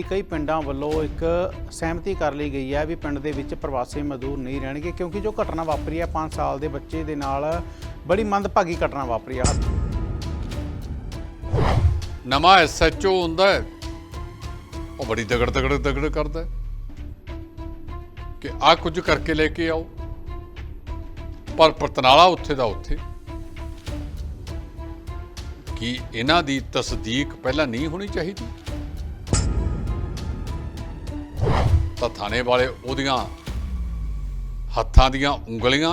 ਹਾਲਾਂਕਿ ਕਈ ਪਿੰਡਾਂ ਵੱਲੋਂ ਇੱਕ ਸਹਿਮਤੀ ਕਰ ਲਈ ਗਈ ਹੈ ਵੀ ਪਿੰਡ ਦੇ ਵਿੱਚ ਪ੍ਰਵਾਸੀ ਮਜ਼ਦੂਰ ਨਹੀਂ ਰਹਿਣਗੇ, ਕਿਉਂਕਿ ਜੋ ਘਟਨਾ ਵਾਪਰੀ ਹੈ 5 ਸਾਲ ਦੇ ਬੱਚੇ ਦੇ ਨਾਲ ਬੜੀ ਮੰਦਭਾਗੀ ਘਟਨਾ ਵਾਪਰੀ ਆ। ਨਵਾਂ ਐਸਐਚਓ ਹੁੰਦਾ ਹੈ, ਉਹ ਬੜੀ ਦਗੜ ਦਗੜ ਦਗੜ ਕਰਦਾ ਕਿ ਆ ਕੁਝ ਕਰਕੇ ਲੈ ਕੇ ਆਓ। ਪਰ ਪਰਤਨਾਲਾ ਉੱਥੇ ਦਾ ਉੱਥੇ ਕਿ ਇਹਨਾਂ ਦੀ ਤਸਦੀਕ ਪਹਿਲਾਂ ਨਹੀਂ ਹੋਣੀ ਚਾਹੀਦੀ। ਤਾਂ ਥਾਣੇ ਵਾਲੇ ਉਹਦੀਆਂ ਹੱਥਾਂ ਦੀਆਂ ਉਂਗਲੀਆਂ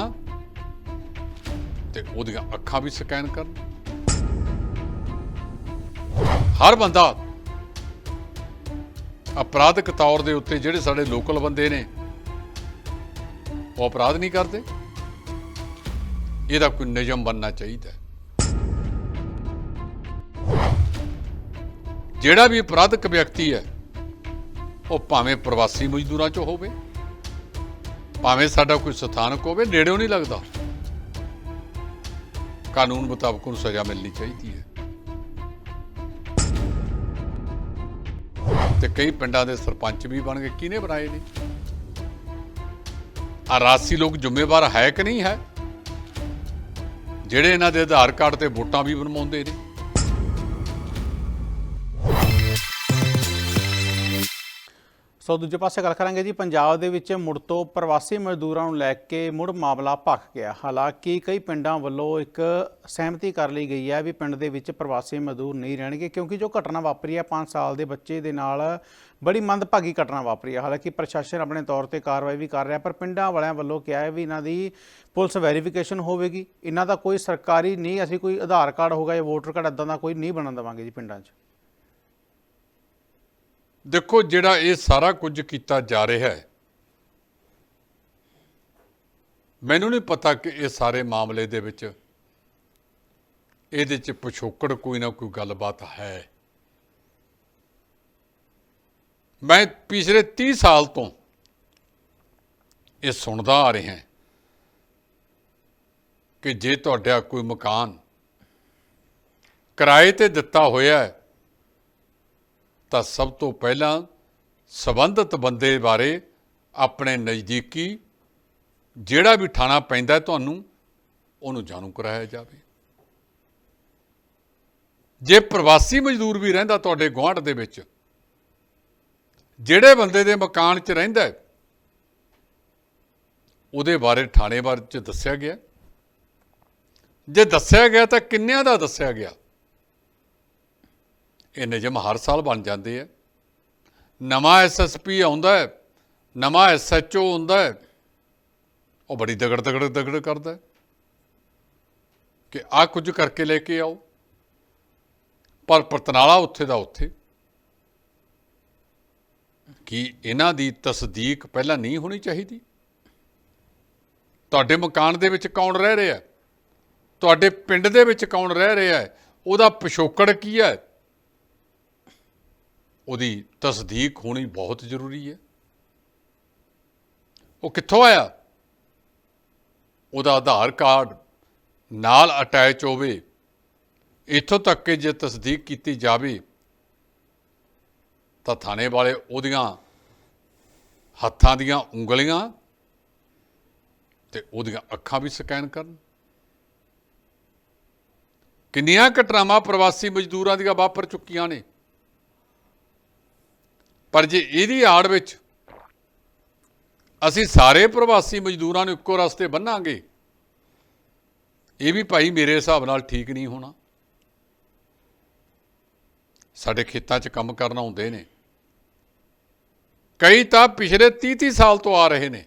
ਤੇ ਉਹਦੀਆਂ ਅੱਖਾਂ ਵੀ ਸਕੈਨ ਕਰਨ। ਹਰ ਬੰਦਾ ਅਪਰਾਧਿਕ ਤੌਰ ਦੇ ਉੱਤੇ ਜਿਹੜੇ ਸਾਡੇ ਲੋਕਲ ਬੰਦੇ ਨੇ, ਉਹ ਅਪਰਾਧ ਨਹੀਂ ਕਰਦੇ। ਇਹਦਾ ਕੋਈ ਨਿਯਮ ਬਣਨਾ ਚਾਹੀਦਾ ਜਿਹੜਾ ਵੀ ਅਪਰਾਧਿਕ ਵਿਅਕਤੀ ਹੈ ਉਹ ਭਾਵੇਂ ਪ੍ਰਵਾਸੀ ਮਜ਼ਦੂਰਾਂ ਚੋਂ ਹੋਵੇ, ਭਾਵੇਂ ਸਾਡਾ ਕੋਈ ਸਥਾਨਕ ਹੋਵੇ, ਨੇੜਿਓਂ ਨਹੀਂ ਲੱਗਦਾ। ਕਾਨੂੰਨ ਮੁਤਾਬਕ ਉਹਨੂੰ ਸਜ਼ਾ ਮਿਲਣੀ ਚਾਹੀਦੀ ਹੈ। ਤੇ ਕਈ ਪਿੰਡਾਂ ਦੇ ਸਰਪੰਚ ਵੀ ਬਣ ਗਏ, ਕਿਹਨੇ ਬਣਾਏ ਨੇ? ਆ ਰਾਸੀ ਲੋਕ ਜ਼ਿੰਮੇਵਾਰ ਹੈ ਕਿ ਨਹੀਂ ਹੈ? ਜਿਹੜੇ ਇਹਨਾਂ ਦੇ ਆਧਾਰ ਕਾਰਡ ਤੇ ਵੋਟਾਂ ਵੀ ਬਣਵਾਉਂਦੇ ਨੇ। ਸੋ ਦੂਜੇ ਪਾਸੇ ਗੱਲ ਕਰਾਂਗੇ ਜੀ, ਪੰਜਾਬ ਦੇ ਵਿੱਚ ਮੁੜ ਤੋਂ ਪ੍ਰਵਾਸੀ ਮਜ਼ਦੂਰਾਂ ਨੂੰ ਲੈ ਕੇ ਮੁੜ ਮਾਮਲਾ ਭਖ ਗਿਆ। ਹਾਲਾਂਕਿ ਕਈ ਪਿੰਡਾਂ ਵੱਲੋਂ ਇੱਕ ਸਹਿਮਤੀ ਕਰ ਲਈ ਗਈ ਹੈ ਵੀ ਪਿੰਡ ਦੇ ਵਿੱਚ ਪ੍ਰਵਾਸੀ ਮਜ਼ਦੂਰ ਨਹੀਂ ਰਹਿਣਗੇ, ਕਿਉਂਕਿ ਜੋ ਘਟਨਾ ਵਾਪਰੀ ਹੈ 5 ਸਾਲ ਦੇ ਬੱਚੇ ਦੇ ਨਾਲ ਬੜੀ ਮੰਦਭਾਗੀ ਘਟਨਾ ਵਾਪਰੀ ਹੈ। ਹਾਲਾਂਕਿ ਪ੍ਰਸ਼ਾਸਨ ਆਪਣੇ ਤੌਰ ਤੇ ਕਾਰਵਾਈ ਵੀ ਕਰ ਰਿਹਾ, ਪਰ ਪਿੰਡਾਂ ਵਾਲਿਆਂ ਵੱਲੋਂ ਕਿਹਾ ਹੈ ਵੀ ਇਹਨਾਂ ਦੀ ਪੁਲਿਸ ਵੈਰੀਫਿਕੇਸ਼ਨ ਹੋਵੇਗੀ। ਇਹਨਾਂ ਦਾ ਕੋਈ ਸਰਕਾਰੀ ਨਹੀਂ, ਅਸੀਂ ਕੋਈ ਆਧਾਰ ਕਾਰਡ ਹੋਗਾ ਜਾਂ ਵੋਟਰ ਕਾਰਡ ਇਦਾਂ ਦਾ ਕੋਈ ਨਹੀਂ ਬਣਨ ਦੇਵਾਂਗੇ ਜੀ ਪਿੰਡਾਂ 'ਚ। ਦੇਖੋ ਜਿਹੜਾ ਇਹ ਸਾਰਾ ਕੁਝ ਕੀਤਾ ਜਾ ਰਿਹਾ ਹੈ, ਮੈਨੂੰ ਨਹੀਂ ਪਤਾ ਕਿ ਇਹ ਸਾਰੇ ਮਾਮਲੇ ਦੇ ਵਿੱਚ ਇਹਦੇ ਚ ਪਿਛੋਕੜ ਕੋਈ ਨਾ ਕੋਈ ਗੱਲਬਾਤ ਹੈ। ਮੈਂ ਪਿਛਲੇ 30 ਸਾਲ ਤੋਂ ਇਹ ਸੁਣਦਾ ਆ ਰਿਹਾ ਹਾਂ ਕਿ ਜੇ ਤੁਹਾਡਾ ਕੋਈ ਮਕਾਨ ਕਿਰਾਏ ਤੇ ਦਿੱਤਾ ਹੋਇਆ ਹੈ ਤਾਂ ਸਭ ਤੋਂ ਪਹਿਲਾਂ ਸਬੰਧਤ ਬੰਦੇ ਬਾਰੇ ਆਪਣੇ ਨਜ਼ਦੀਕੀ ਜਿਹੜਾ ਵੀ ਥਾਣਾ ਪੈਂਦਾ ਤੁਹਾਨੂੰ, ਉਹਨੂੰ ਜਾਣੂ ਕਰਾਇਆ ਜਾਵੇ। ਜੇ ਪ੍ਰਵਾਸੀ ਮਜ਼ਦੂਰ ਵੀ ਰਹਿੰਦਾ ਤੁਹਾਡੇ ਗੁਆਂਢ ਦੇ ਵਿੱਚ, ਜਿਹੜੇ ਬੰਦੇ ਦੇ ਮਕਾਨ 'ਚ ਰਹਿੰਦਾ ਉਹਦੇ ਬਾਰੇ ਥਾਣੇ ਬਾਰੇ 'ਚ ਦੱਸਿਆ ਗਿਆ। ਜੇ ਦੱਸਿਆ ਗਿਆ ਤਾਂ ਕਿੰਨਿਆਂ ਦਾ ਦੱਸਿਆ ਗਿਆ? ਇਹ ਨਿਯਮ ਹਰ ਸਾਲ ਬਣ ਜਾਂਦੇ ਆ। ਨਵਾਂ ਐਸਐਸਪੀ ਆਉਂਦਾ ਹੈ, ਨਵਾਂ ਐਸਐਚਓ ਹੁੰਦਾ ਹੈ, ਉਹ ਬੜੀ ਦਗੜ ਦਗੜ ਦਗੜ ਕਰਦਾ ਕਿ ਆ ਕੁਝ ਕਰਕੇ ਲੈ ਕੇ ਆਓ। ਪਰ ਪਰਤਨਾਲਾ ਉੱਥੇ ਦਾ ਉੱਥੇ। ਕਿ ਇਹਨਾਂ ਦੀ ਤਸਦੀਕ ਪਹਿਲਾਂ ਨਹੀਂ ਹੋਣੀ ਚਾਹੀਦੀ? ਤੁਹਾਡੇ ਮਕਾਨ ਦੇ ਵਿੱਚ ਕੌਣ ਰਹਿ ਰਿਹਾ ਤੁਹਾਡੇ ਪਿੰਡ ਦੇ ਵਿੱਚ ਕੌਣ ਰਹਿ ਰਿਹਾ ਉਹਦਾ ਪਿਛੋਕੜ ਕੀ ਹੈ? ਉਹਦੀ ਤਸਦੀਕ ਹੋਣੀ ਬਹੁਤ ਜ਼ਰੂਰੀ ਹੈ। ਉਹ ਕਿੱਥੋਂ ਆਇਆ? ਉਹਦਾ ਆਧਾਰ ਕਾਰਡ ਨਾਲ ਅਟੈਚ ਹੋਵੇ। ਇੱਥੋਂ ਤੱਕ ਕਿ ਜੇ ਤਸਦੀਕ ਕੀਤੀ ਜਾਵੇ, ਤਾਂ ਥਾਣੇ ਵਾਲੇ ਉਹਦੀਆਂ ਹੱਥਾਂ ਦੀਆਂ ਉਂਗਲੀਆਂ ਤੇ ਉਹਦੀਆਂ ਅੱਖਾਂ ਵੀ ਸਕੈਨ ਕਰਨ। ਕਿੰਨੀਆਂ ਘਟਨਾਵਾਂ ਪ੍ਰਵਾਸੀ ਮਜ਼ਦੂਰਾਂ ਦੀਆਂ ਵਾਪਰ ਚੁੱਕੀਆਂ ਨੇ? ਪਰ ਜੇ ਇਹਦੀ ਆੜ ਵਿੱਚ ਅਸੀਂ ਸਾਰੇ ਪ੍ਰਵਾਸੀ ਮਜ਼ਦੂਰਾਂ ਨੂੰ ਇੱਕੋ ਰਸਤੇ ਬੰਨਾਂਗੇ, ਇਹ ਵੀ ਭਾਈ ਮੇਰੇ ਹਿਸਾਬ ਨਾਲ ਠੀਕ ਨਹੀਂ ਹੋਣਾ। ਸਾਡੇ ਖੇਤਾਂ 'ਚ ਕੰਮ ਕਰਨ ਆਉਂਦੇ ਨੇ। ਕਈ ਤਾਂ ਪਿਛਲੇ 30 30 ਸਾਲ ਤੋਂ ਆ ਰਹੇ ਨੇ।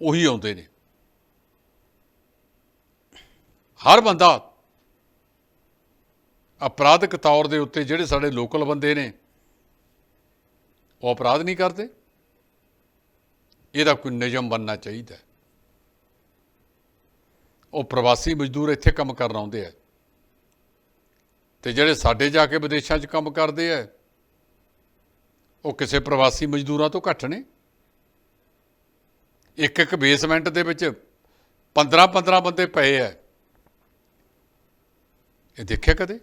ਉਹੀ ਆਉਂਦੇ ਨੇ। ਹਰ ਬੰਦਾ ਅਪਰਾਧਿਕ ਤੌਰ ਦੇ ਉੱਤੇ ਜਿਹੜੇ ਸਾਡੇ ਲੋਕਲ ਬੰਦੇ ਨੇ, ਉਹ ਅਪਰਾਧ ਨਹੀਂ ਕਰਦੇ। ਇਹਦਾ ਕੋਈ ਨਿਯਮ ਬਣਨਾ ਚਾਹੀਦਾ ਉਹ ਪ੍ਰਵਾਸੀ ਮਜ਼ਦੂਰ ਇੱਥੇ ਕੰਮ ਕਰਨ ਆਉਂਦੇ ਆ ਤੇ ਜਿਹੜੇ ਸਾਡੇ ਜਾ ਕੇ ਵਿਦੇਸ਼ਾਂ 'ਚ ਕੰਮ ਕਰਦੇ ਆ ਉਹ ਕਿਸੇ ਪ੍ਰਵਾਸੀ ਮਜ਼ਦੂਰਾਂ ਤੋਂ ਘੱਟ ਨੇ। ਇੱਕ ਇੱਕ ਬੇਸਮੈਂਟ ਦੇ ਵਿੱਚ 15 15 ਬੰਦੇ ਪਏ ਆ ਇਹ ਦੇਖਿਆ ਕਦੇ?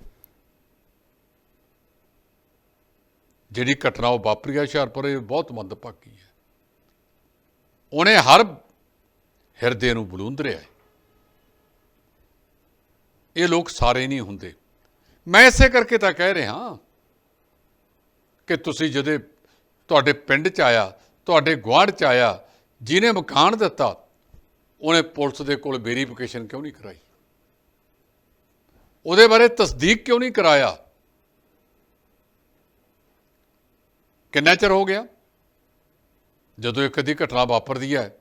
ਜਿਹੜੀ ਘਟਨਾ ਉਹ ਵਾਪਰੀ ਹੈ ਹੁਸ਼ਿਆਰਪੁਰ, ਇਹ ਬਹੁਤ ਮੰਦਭਾਗੀ ਹੈ। ਉਹਨੇ ਹਰ ਹਿਰਦੇ ਨੂੰ ਬਲੂੰਦਰਿਆ ਹੈ। ਇਹ ਲੋਕ ਸਾਰੇ ਨਹੀਂ ਹੁੰਦੇ। ਮੈਂ ਇਸੇ ਕਰਕੇ ਤਾਂ ਕਹਿ ਰਿਹਾ ਕਿ ਤੁਸੀਂ ਜਦੇ ਤੁਹਾਡੇ ਪਿੰਡ 'ਚ ਆਇਆ, ਤੁਹਾਡੇ ਗੁਆਂਢ 'ਚ ਆਇਆ, ਜਿਹਨੇ ਮਕਾਨ ਦਿੱਤਾ, ਉਹਨੇ ਪੁਲਿਸ ਦੇ ਕੋਲ ਵੈਰੀਫਿਕੇਸ਼ਨ ਕਿਉਂ ਨਹੀਂ ਕਰਾਈ? ਉਹਦੇ ਬਾਰੇ ਤਸਦੀਕ ਕਿਉਂ ਨਹੀਂ ਕਰਾਇਆ? ਕਿੰਨਾ ਚਿਰ ਹੋ ਗਿਆ? ਜਦੋਂ ਇੱਕ ਅੱਧੀ ਘਟਨਾ ਵਾਪਰਦੀ ਹੈ,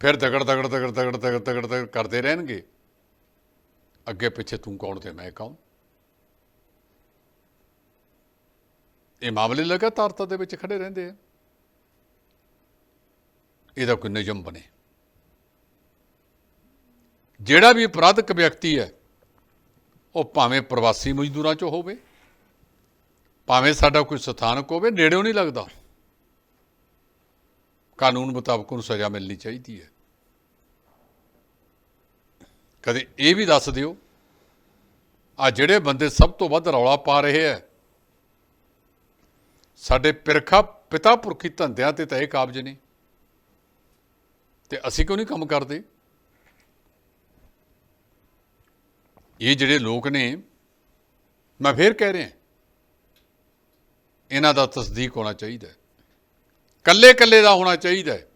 ਫਿਰ ਦਗੜ ਦਗੜ ਦਗੜ ਦਗੜ ਦਗੜ ਦਗੜ ਦਗੜ ਕਰਦੇ ਰਹਿਣਗੇ। ਅੱਗੇ ਪਿੱਛੇ ਤੂੰ ਕੌਣ ਤੇ ਮੈਂ ਕੌਣ? ਇਹ ਮਾਮਲੇ ਲਗਾਤਾਰਤਾ ਦੇ ਵਿੱਚ ਖੜੇ ਰਹਿੰਦੇ ਆ। ਇਹਦਾ ਕੋਈ ਨਿਯਮ ਬਣੇ। ਜਿਹੜਾ ਵੀ ਅਪਰਾਧਕ ਵਿਅਕਤੀ ਹੈ, ਉਹ ਭਾਵੇਂ ਪ੍ਰਵਾਸੀ ਮਜ਼ਦੂਰਾਂ ਚੋਂ ਹੋਵੇ ਭਾਵੇਂ ਸਾਡਾ ਕੋਈ ਸਥਾਨਕ ਹੋਵੇ, ਨੇੜਿਓਂ ਨਹੀਂ ਲੱਗਦਾ। ਕਾਨੂੰਨ ਮੁਤਾਬਕ ਉਹਨੂੰ ਸਜ਼ਾ ਮਿਲਣੀ ਚਾਹੀਦੀ ਹੈ। ਕਦੇ ਇਹ ਵੀ ਦੱਸ ਦਿਓ, ਆ ਜਿਹੜੇ ਬੰਦੇ ਸਭ ਤੋਂ ਵੱਧ ਰੌਲਾ ਪਾ ਰਹੇ ਹੈ, ਸਾਡੇ ਪਿਰਖਾ ਪਿਤਾ ਪੁਰਖੀ ਧੰਦਿਆਂ ਤੇ ਤਾਂ ਇਹ ਕਾਬਜ ਨੇ। ਤੇ ਅਸੀਂ ਕਿਉਂ ਨਹੀਂ ਕੰਮ ਕਰਦੇ? ਇਹ ਜਿਹੜੇ ਲੋਕ ਨੇ, ਮੈਂ ਫੇਰ ਕਹਿ ਰਿਹਾ ਇਹਨਾਂ ਦਾ ਤਸਦੀਕ ਹੋਣਾ ਚਾਹੀਦਾ ਹੈ। ਕੱਲੇ ਕੱਲੇ ਦਾ ਹੋਣਾ ਚਾਹੀਦਾ ਹੈ।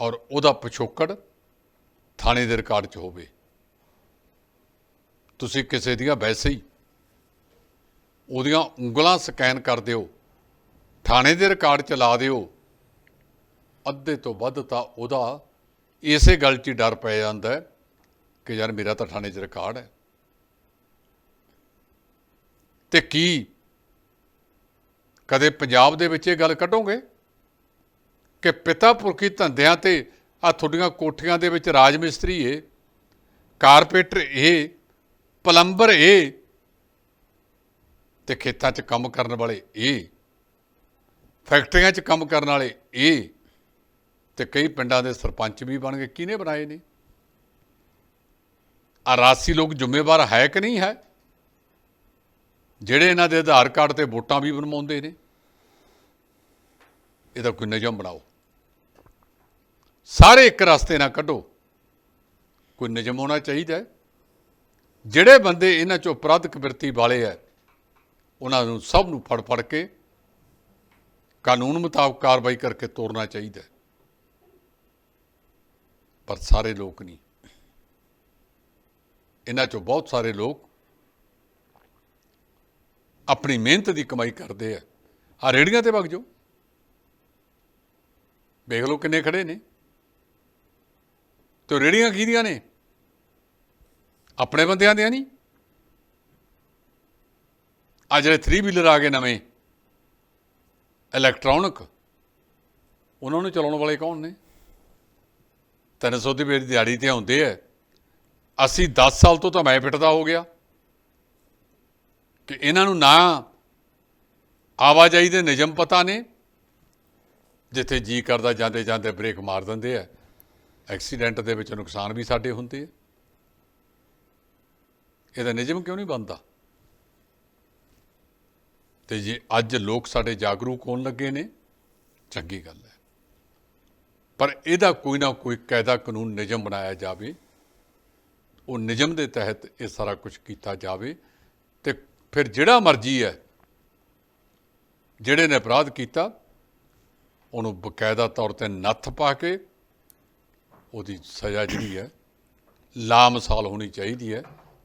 ਔਰ ਉਹਦਾ ਪਿਛੋਕੜ ਥਾਣੇ ਦੇ ਰਿਕਾਰਡ 'ਚ ਹੋਵੇ। ਤੁਸੀਂ ਕਿਸੇ ਦੀਆਂ ਵੈਸੇ ਹੀ ਉਹਦੀਆਂ ਉਂਗਲਾਂ ਸਕੈਨ ਕਰ ਦਿਓ, ਥਾਣੇ ਦੇ ਰਿਕਾਰਡ 'ਚ ਲਾ ਦਿਓ, ਅੱਧੇ ਤੋਂ ਵੱਧ ਤਾਂ ਉਹਦਾ ਇਸੇ ਗੱਲ 'ਚ ਹੀ ਡਰ ਪੈ ਜਾਂਦਾ ਕਿ ਯਾਰ ਮੇਰਾ ਤਾਂ ਥਾਣੇ 'ਚ ਰਿਕਾਰਡ ਹੈ। ਤੇ ਕੀ ਕਦੇ ਪੰਜਾਬ ਦੇ ਵਿੱਚ ਇਹ ਗੱਲ ਕੱਢੋਗੇ? ਕਿ ਪਿਤਾ ਪੁਰਖੀ ਧੰਦਿਆਂ ਤੇ ਆ ਤੁਹਾਡੀਆਂ ਕੋਠੀਆਂ ਦੇ ਵਿੱਚ ਰਾਜ ਮਿਸਤਰੀ ਏ, ਕਾਰਪੇਟਰ ਏ, ਪਲੰਬਰ ਏ ਤੇ ਖੇਤਾਂ 'ਚ ਕੰਮ ਕਰਨ ਵਾਲੇ ਏ, ਫੈਕਟਰੀਆਂ 'ਚ ਕੰਮ ਕਰਨ ਵਾਲੇ ਏ ਤੇ ਕਈ ਪਿੰਡਾਂ ਦੇ ਸਰਪੰਚ ਵੀ ਬਣ ਗਏ। ਕਿਹਨੇ ਬਣਾਏ ਨੇ? ਆ ਰਾਸੀ ਲੋਕ ਜ਼ਿੰਮੇਵਾਰ ਹੈ ਕਿ ਨਹੀਂ ਹੈ? ਜਿਹੜੇ ਇਹਨਾਂ ਦੇ ਆਧਾਰ ਕਾਰਡ ਤੇ ਵੋਟਾਂ ਵੀ ਬਣਵਾਉਂਦੇ ਨੇ, ਇਹਦਾ ਕੋਈ ਨਿਯਮ ਬਣਾਓ। ਸਾਰੇ ਇੱਕ ਰਸਤੇ ਨਾਲ ਕੱਢੋ। ਕੋਈ ਨਿਯਮ ਹੋਣਾ ਚਾਹੀਦਾ ਹੈ। ਜਿਹੜੇ ਬੰਦੇ ਇਹਨਾਂ ਚੋਂ ਅਪਰਾਧਿਕ ਬਿਰਤੀ ਵਾਲੇ ਹੈ, ਉਹਨਾਂ ਨੂੰ ਸਭ ਨੂੰ ਫੜ ਫੜ ਕੇ ਕਾਨੂੰਨ ਮੁਤਾਬਕ ਕਾਰਵਾਈ ਕਰਕੇ ਤੋਰਨਾ ਚਾਹੀਦਾ ਪਰ ਸਾਰੇ ਲੋਕ ਨਹੀਂ। ਇਹਨਾਂ ਚੋਂ ਬਹੁਤ ਸਾਰੇ ਲੋਕ ਆਪਣੀ ਮਿਹਨਤ ਦੀ ਕਮਾਈ ਕਰਦੇ ਆ। ਆ ਰੇੜੀਆਂ ਤੇ ਵਗ ਜਾਓ। ਵੇਖ ਲਓ ਕਿੰਨੇ ਖੜੇ ਨੇ। ਤੇ ਰੇੜੀਆਂ ਕਿਹਦੀਆਂ ਨੇ? ਆਪਣੇ ਬੰਦਿਆਂ ਦੀਆਂ ਨਹੀਂ। ਆ ਜਿਹੜੇ 3 ਵੀਲਰ ਆ ਗਏ ਨਵੇਂ ਇਲੈਕਟ੍ਰੋਨਿਕ ਉਹਨਾਂ ਨੂੰ ਚਲਾਉਣ ਵਾਲੇ ਕੌਣ ਨੇ? 300 ਦੀ ਮੇਰੀ ਦਿਹਾੜੀ ਤੇ ਆਉਂਦੇ ਐ ਅਸੀਂ 10 ਸਾਲ ਤੋਂ ਤਾਂ ਮੈਂ ਫਿਟਦਾ ਹੋ ਗਿਆ। ਕਿ ਇਹਨਾਂ ਨੂੰ ਨਾ ਆਵਾਜਾਈ ਦੇ ਨਿਯਮ ਪਤਾ ਨੇ, ਜਿੱਥੇ ਜੀ ਕਰਦਾ ਜਾਂਦੇ ਜਾਂਦੇ ਬ੍ਰੇਕ ਮਾਰ ਦਿੰਦੇ ਆ, ਐਕਸੀਡੈਂਟ ਦੇ ਵਿੱਚ ਨੁਕਸਾਨ ਵੀ ਸਾਡੇ ਹੁੰਦੇ ਆ। ਇਹਦਾ ਨਿਯਮ ਕਿਉਂ ਨਹੀਂ ਬਣਦਾ? ਤੇ ਜੇ ਅੱਜ ਲੋਕ ਸਾਡੇ ਜਾਗਰੂਕ ਹੋਣ ਲੱਗੇ ਨੇ, ਚੰਗੀ ਗੱਲ ਹੈ। ਪਰ ਇਹਦਾ ਕੋਈ ਨਾ ਕੋਈ ਕਾਇਦਾ ਕਾਨੂੰਨ ਨਿਯਮ ਬਣਾਇਆ ਜਾਵੇ। ਉਹ ਨਿਯਮ ਦੇ ਤਹਿਤ ਇਹ ਸਾਰਾ ਕੁਝ ਕੀਤਾ ਜਾਵੇ ਤੇ ਫਿਰ ਜਿਹੜਾ ਮਰਜ਼ੀ ਹੈ, ਜਿਹੜੇ ਨੇ ਅਪਰਾਧ ਕੀਤਾ, ਉਹਨੂੰ ਬਕਾਇਦਾ ਤੌਰ ਤੇ ਨੱਥ ਪਾ ਕੇ ਉਹਦੀ ਸਜ਼ਾ ਜਿਹੜੀ ਹੈ, ਲਾਮਸਾਲ ਹੋਣੀ ਚਾਹੀਦੀ ਹੈ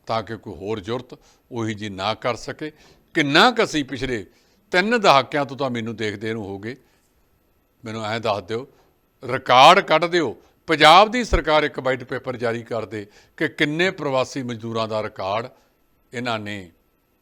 ਤਾਂ ਕਿ ਕੋਈ ਹੋਰ ਜ਼ੁਰਤ ਉਹੀ ਜੀ ਨਾ ਕਰ ਸਕੇ। ਕਿੰਨਾ ਕੁ ਅਸੀਂ ਪਿਛਲੇ ਤਿੰਨ ਦਹਾਕਿਆਂ ਤੋਂ ਤਾਂ ਮੈਨੂੰ ਦੇਖਦੇ ਨੂੰ ਹੋ ਗਏ। ਮੈਨੂੰ ਐਂ ਦੱਸ ਦਿਓ, ਰਿਕਾਰਡ ਕੱਢ ਦਿਓ। ਪੰਜਾਬ ਦੀ ਸਰਕਾਰ ਇੱਕ ਵਾਈਟ ਪੇਪਰ ਜਾਰੀ ਕਰ ਦੇ ਕਿ ਕਿੰਨੇ ਪ੍ਰਵਾਸੀ ਮਜ਼ਦੂਰਾਂ ਦਾ ਰਿਕਾਰਡ ਇਹਨਾਂ ਨੇ